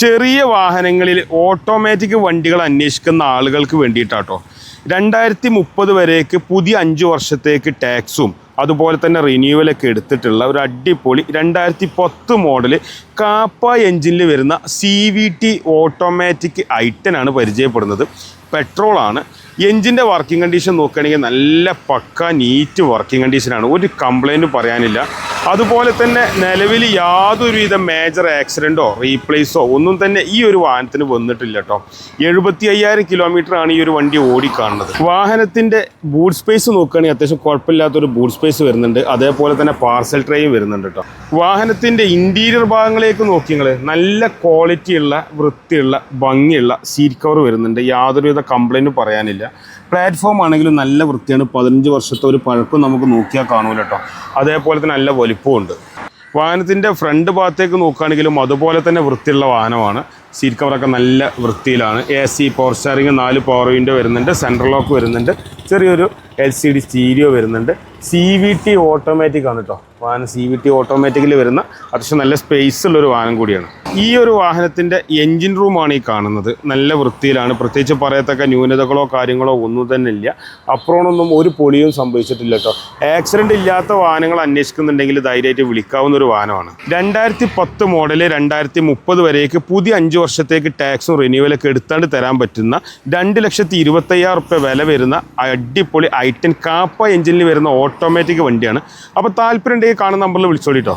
ചെറിയ വാഹനങ്ങളിൽ ഓട്ടോമാറ്റിക് വണ്ടികൾ അന്വേഷിക്കുന്ന ആളുകൾക്ക് വേണ്ടിയിട്ടാട്ടോ. രണ്ടായിരത്തി മുപ്പത് വരേക്ക് പുതിയ അഞ്ച് വർഷത്തേക്ക് ടാക്സും അതുപോലെ തന്നെ റിന്യൂവലൊക്കെ എടുത്തിട്ടുള്ള ഒരു അടിപൊളി രണ്ടായിരത്തി പത്ത് മോഡൽ കാപ്പ എഞ്ചിനിൽ വരുന്ന സി വി ടി ഓട്ടോമാറ്റിക് ഐറ്റനാണ് പരിചയപ്പെടുന്നത്. പെട്രോളാണ് എഞ്ചിന്റെ വർക്കിംഗ് കണ്ടീഷൻ നോക്കുകയാണെങ്കിൽ നല്ല പക്ക നീറ്റ് വർക്കിംഗ് കണ്ടീഷനാണ് ഒരു കംപ്ലൈന്റും പറയാനില്ല. അതുപോലെ തന്നെ നിലവിൽ യാതൊരുവിധ മേജർ ആക്സിഡന്റോ റീപ്ലേസോ ഒന്നും തന്നെ ഈ ഒരു വാഹനത്തിന് വന്നിട്ടില്ല കേട്ടോ എഴുപത്തി അയ്യായിരം കിലോമീറ്റർ ആണ് ഈ ഒരു വണ്ടി ഓടിക്കാണുന്നത്. വാഹനത്തിന്റെ ബൂട്ട് സ്പേസ് നോക്കുകയാണെങ്കിൽ അത്യാവശ്യം കുഴപ്പമില്ലാത്തൊരു ബൂട്ട് സ്പേസ് വരുന്നുണ്ട്. അതേപോലെ തന്നെ പാർസൽ ട്രേയും വരുന്നുണ്ട് കേട്ടോ വാഹനത്തിന്റെ ഇന്റീരിയർ ഭാഗങ്ങളിലേക്ക് നോക്കിയങ്ങൾ നല്ല ക്വാളിറ്റിയുള്ള വൃത്തിയുള്ള ഭംഗിയുള്ള സീറ്റ് കവർ വരുന്നുണ്ട്. യാതൊരുവിധ കംപ്ലൈന്റും പറയാനില്ല. പ്ലാറ്റ്ഫോം ആണെങ്കിലും നല്ല വൃത്തിയാണ്. പതിനഞ്ച് വർഷത്തെ ഒരു പഴക്കം നമുക്ക് നോക്കിയാൽ കാണൂല കേട്ടോ അതേപോലെ തന്നെ നല്ല വലിപ്പമുണ്ട്. വാഹനത്തിന്റെ ഫ്രണ്ട് ഭാഗത്തേക്ക് നോക്കുകയാണെങ്കിലും അതുപോലെ തന്നെ വൃത്തിയുള്ള വാഹനമാണ്. സീറ്റ് കവറൊക്കെ നല്ല വൃത്തിയിലാണ്. എ സി പവർ സ്റ്റാറിങ് നാല് പവർ വിൻഡോ വരുന്നുണ്ട്. സെൻട്രൽ ലോക്ക് വരുന്നുണ്ട്. ചെറിയൊരു എൽ സി ഡി സ്റ്റീരിയോ വരുന്നുണ്ട്. സി വി ടി ഓട്ടോമാറ്റിക് ആണ് കേട്ടോ വാഹനം സി വി ടി ഓട്ടോമാറ്റിക്കിൽ വരുന്ന അത്യാവശ്യം നല്ല സ്പേസ് ഉള്ളൊരു വാഹനം കൂടിയാണ്. ഈ ഒരു വാഹനത്തിന്റെ എൻജിൻ റൂമാണ് ഈ കാണുന്നത്. നല്ല വൃത്തിയിലാണ്. പ്രത്യേകിച്ച് പറയത്തക്ക ന്യൂനതകളോ കാര്യങ്ങളോ ഒന്നും തന്നെ ഇല്ല. അപ്രോണൊന്നും ഒരു പൊളിയും സംഭവിച്ചിട്ടില്ല കേട്ടോ ആക്സിഡന്റ് ഇല്ലാത്ത വാഹനങ്ങൾ അന്വേഷിക്കുന്നുണ്ടെങ്കിൽ ധൈര്യമായിട്ട് വിളിക്കാവുന്ന ഒരു വാഹനമാണ്. രണ്ടായിരത്തി പത്ത് മോഡൽ രണ്ടായിരത്തി മുപ്പത് വരേക്ക് പുതിയ അഞ്ച് വർഷത്തേക്ക് ടാക്സും റിന്യൂവലൊക്കെ എടുത്താണ്ട് തരാൻ പറ്റുന്ന രണ്ട് ലക്ഷത്തി ഇരുപത്തയ്യായിരം റുപ്യ വില വരുന്ന അടിപൊളി ഐ ടെൻ കാപ്പ എഞ്ചിനിൽ വരുന്ന ഓട്ടോമാറ്റിക് വണ്ടിയാണ്. അപ്പോൾ താല്പര്യം ഉണ്ടെങ്കിൽ കാണുന്ന നമ്പറിൽ വിളിച്ചോളിട്ടോ